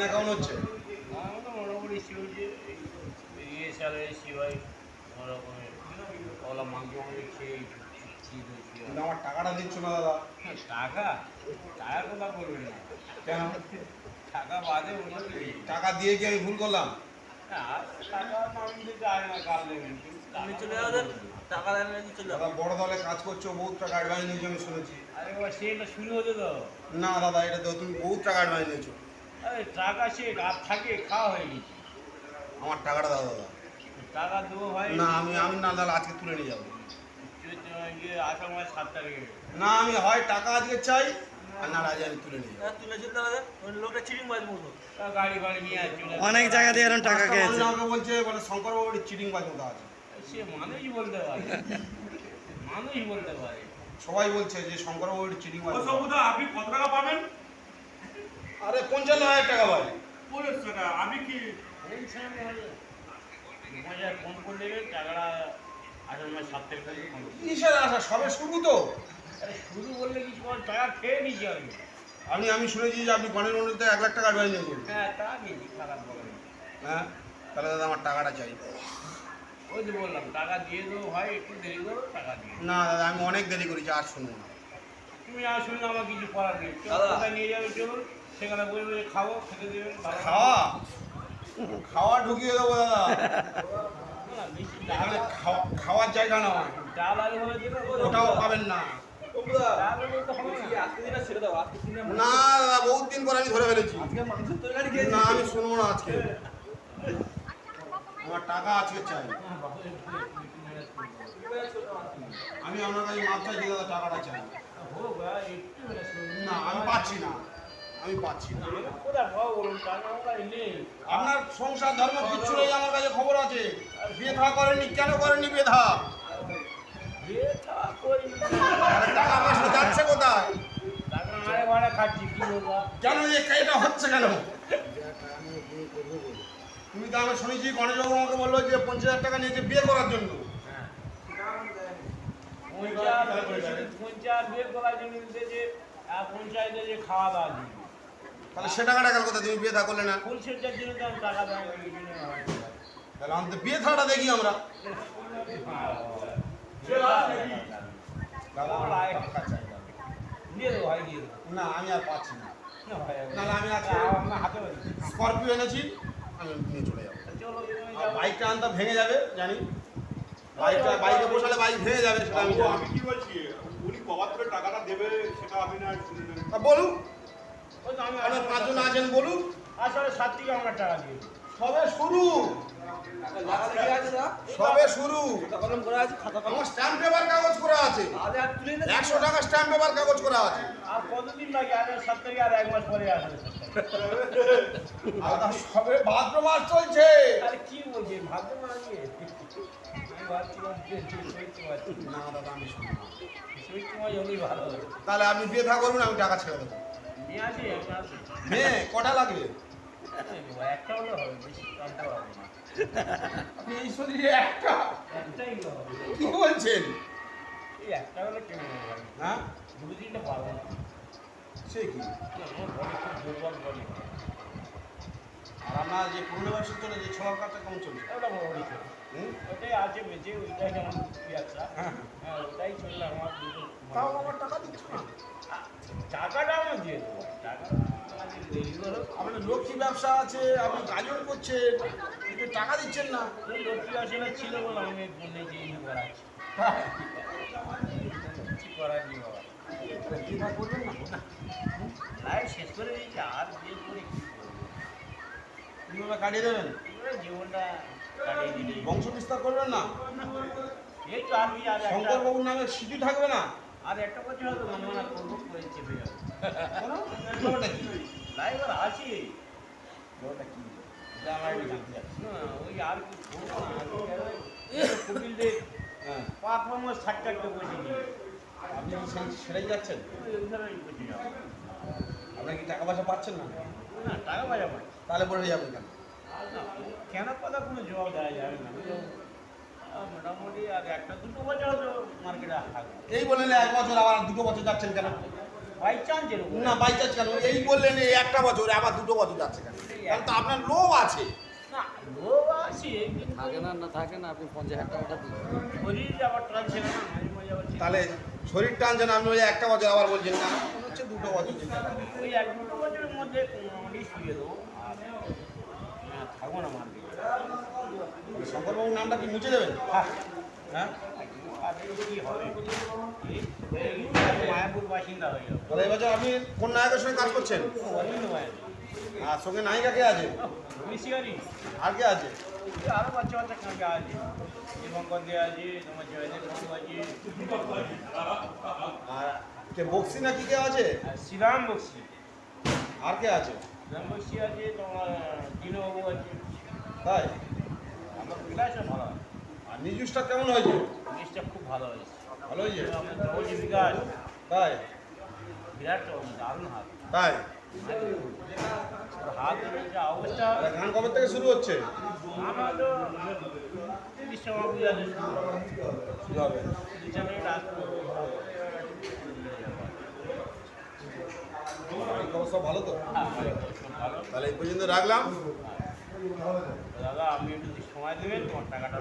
Account হচ্ছে? মাংস আমার টাকাটা দিচ্ছ না দাদা। টাকা টাকার কথা বলবেন না কেন? টাকা বাদে টাকা দিয়ে কি আমি ভুল করলাম? বড় দলে কাজ করছ বহুত টাকা অ্যাডভান্স নিয়েছো আমি শুনেছি। আরে সেটা শুরু হতে তো। না দাদা এটা তো তুমি বহুত টাকা অ্যাডভান্স নিয়েছো। আরে টাকা সে আর থাকে খাওয়া হয়ে গেছে। আমার টাকাটা দাদা দাদা। টাকা দেবো ভাই। না আমি আমি না দাদা আজকে তুলে নিয়ে যাব। আসার মাস সাত তারিখে না আমি হয় টাকা আজকে চাই অনেক জায়গা দিয়ে এরকম টাকা খেয়েছে। বলছে মানে শঙ্কর বাবুর চিটিং বাজ মতো আছে। সে মানুষই বলতে পারে। মানুষ বলতে পারে। সবাই বলছে যে শঙ্কর বাবুর চিটিং বাজ। আপনি কত আরে পঞ্চান্ন হাজার টাকা ভাই। পঞ্চাশ টাকা আমি কি ফোন টাকাটা আসার সাত তারিখ। কিসের আশা? সবে শুরু তো। আরে শুরু বললে কিছু টাকা খেয়ে নিচ্ছি আমি আমি আমি শুনেছি যে আপনি গণের এক লাখ টাকা নিয়েছেন হ্যাঁ তা নিয়েছি খারাপ বলেন হ্যাঁ? তাহলে দাদা আমার টাকাটা চাই। ওই যে বললাম টাকা দিয়ে দেবো ভাই একটু দেরি করো টাকা দিয়ে না দাদা আমি অনেক দেরি করেছি আর শুনব না। তুমি আর শুনলে আমার কিছু করার নেই। দাদা। নিয়ে যাবে চলুন সেখানে বসে খাব খেতে দেবেন খাওয়া? খাওয়া ঢুকিয়ে দেবো দাদা। না, বেশি ডাল এখানে খাওয়া- খাওয়ার জায়গা নয়। ডাল আলু হলে ওটাও পাবেন না। দাদা বহুত দিন পর আমি ধরে ফেলেছি। না আমি শুনব না আজকে। আমার টাকা আজকে চাই। আমি আপনার কাছে মাপ চাইছি দাদা টাকাটা চাই। না আমি পাচ্ছি না। আমি পাচ্ছি না। আপনার সংসার ধর্ম কিচ্ছু নেই আমার কাছে খবর আছে। বেধা করেনি কেন করেনি বেধা? টাকা পয়সা যাচ্ছে কোথায়? কেন এটা হচ্ছে কেন? তুমি তো আমি শুনেছি গণেশবাবু আমাকে বলল যে পঞ্চাশ হাজার টাকা নিয়েছে বিয়ে করার জন্য। পঞ্চায়েত বিয়ে করার জন্য পঞ্চায়েতে যে খাওয়া দাওয়া তাহলে সে টাকাটা গেল কোথায় তুমি বিয়ে থা করলে না। ফুল সেটার জন্য তো টাকা দেয় তাহলে আমাদের বিয়ে থাটা দেখি আমরা। না আমি আর পাচ্ছি না। আমি আজকে- আপনার হাতে স্করপিও এনেছি আমি নিয়ে চলে যাব। আর বাইকটা আনতে ভেঙে যাবে জানি। বাইকটা বাইকে বসালে বাইক ভেঙে যাবে সেটা আমি আমি কি বলছি? উনি কবার করে টাকাটা দেবে সেটা আপনি না তা বলুন পাঁচজন আছেন বলুন। আসলে সাত থেকে আমরা টাকা দিয়ে। সবে শুরু। সবে শুরু। আমার স্ট্যাম্প পেপার কাগজ করা আছে। একশো টাকা স্ট্যাম্প পেপার কাগজ করা আছে। আর কতদিন লাগে আর সাত থেকে আর এক মাস পরে আসবে। সবে ভাদ্র মাস চলছে। আরে কি বলছি? হবে তাহলে আপনি বিয়ে থা করবেন আমি টাকা ছেড়ে দেবো। মেয়ে কটা লাগবে? একটা হলে হবে না আপনি এই শরীরে একটা? একটাই কি বলছেন? এই একটা হলে হবে হ্যাঁ? দুটো তিনটে পারব না সে কি দুর্বল বডি। আর আপনার যে পুরনো বয়সের জন্য যে ছড়ার কাজটা কেমন চলছে? ওটা ছিল হুম? ওটাই আছে বেঁচে ওইটাই আমার ব্যবসা হ্যাঁ। হ্যাঁ ওটাই চললে আমার তাও আমার টাকা দিচ্ছ না? টাকাটা আমার দিয়ে দেবো। টাকা আমাদের দেরি করো। আপনার লক্ষ্মী ব্যবসা আছে আপনি গাজন করছেন কিন্তু টাকা দিচ্ছেন না? লক্ষ্মী আসলে ছিল বলে আমি বললে যে এই করাচ্ছি হ্যাঁ। করার নেই বাবা। করবেন না শেষ করে দিয়েছি আর বিয়ে করে কীভাবে কাটিয়ে দেবেন? জীবনটা বংশ বিস্তার করবেন না? এই তো আর আর শঙ্করবাবুর নামে সিটি থাকবে না? আর একটা বছর হয়তো মনে মনে করব করে চেপে যাব? কি? লাইফ আছি। কি। না ওই আর কি আমি কপিলদের পারফরমেন্স থাকতে বসে আপনি সেটাই যাচ্ছেন? আপনার কি টাকা পয়সা পাচ্ছেন না? না টাকা তাহলে বলে যাবেন কেন? কেন কথা কোনো জবাব দেওয়া যাবে না? মোটামুটি আর একটা দুটো বছর মার্কেটে থাকবে এই বললেন এক বছর আবার দুটো বছর যাচ্ছেন কেন? বাই চান্স না বাই চান্স কেন? এই বললেন এই একটা বছর আবার দুটো বছর যাচ্ছে কেন? কারণ তো আপনার লোভ আছে। না লোক আছে কিন্তু থাকে না না থাকে না আপনি পঞ্চাশ হাজার টাকাটা দিন। শরীর আবার টানছে না তাহলে শরীর টানছেন আপনি ওই একটা বছর আবার বলছেন না হচ্ছে দুটো বছর। ওই এক দুটো বছরের মধ্যে শুয়ে দেবো। হ্যাঁ, থাকব না শঙ্করবাবুর নামটা কি মুছে দেবেন? হ্যাঁ। হয়ে? মায়াপুর বাসিন্দা হয়ে যাব। তাহলে এবছর আপনি কোন নায়কের সঙ্গে কাজ করছেন? অরবিন্দ মায়াপুর। আর সঙ্গে নায়িকা কে আছে? আর কে আছে? আরও বাচ্চা বাচ্চা কাঁকে আছে? দীপঙ্কর আছে তোমার জয়দেব বাবু আছে। আর কে বক্সি না কি কে আছে? আর শ্রীরাম বক্সি। আর কে আছে? শ্রীরাম বক্সি আছে তোমার দীনবাবু আছে। তাই? আমার ভালো আর নিউজটা কেমন হয়েছে? জিনিসটা খুব ভালো হয়েছে। ভালো হয়েছে? তাই? বিরাট দারুণ হাত। তাই? গান কবে থেকে শুরু হচ্ছে? সব ভালো তো? তাহলে এই পর্যন্ত রাখলাম। দাদা, আপনি একটু সময় দেবেন, তোমার টাকাটা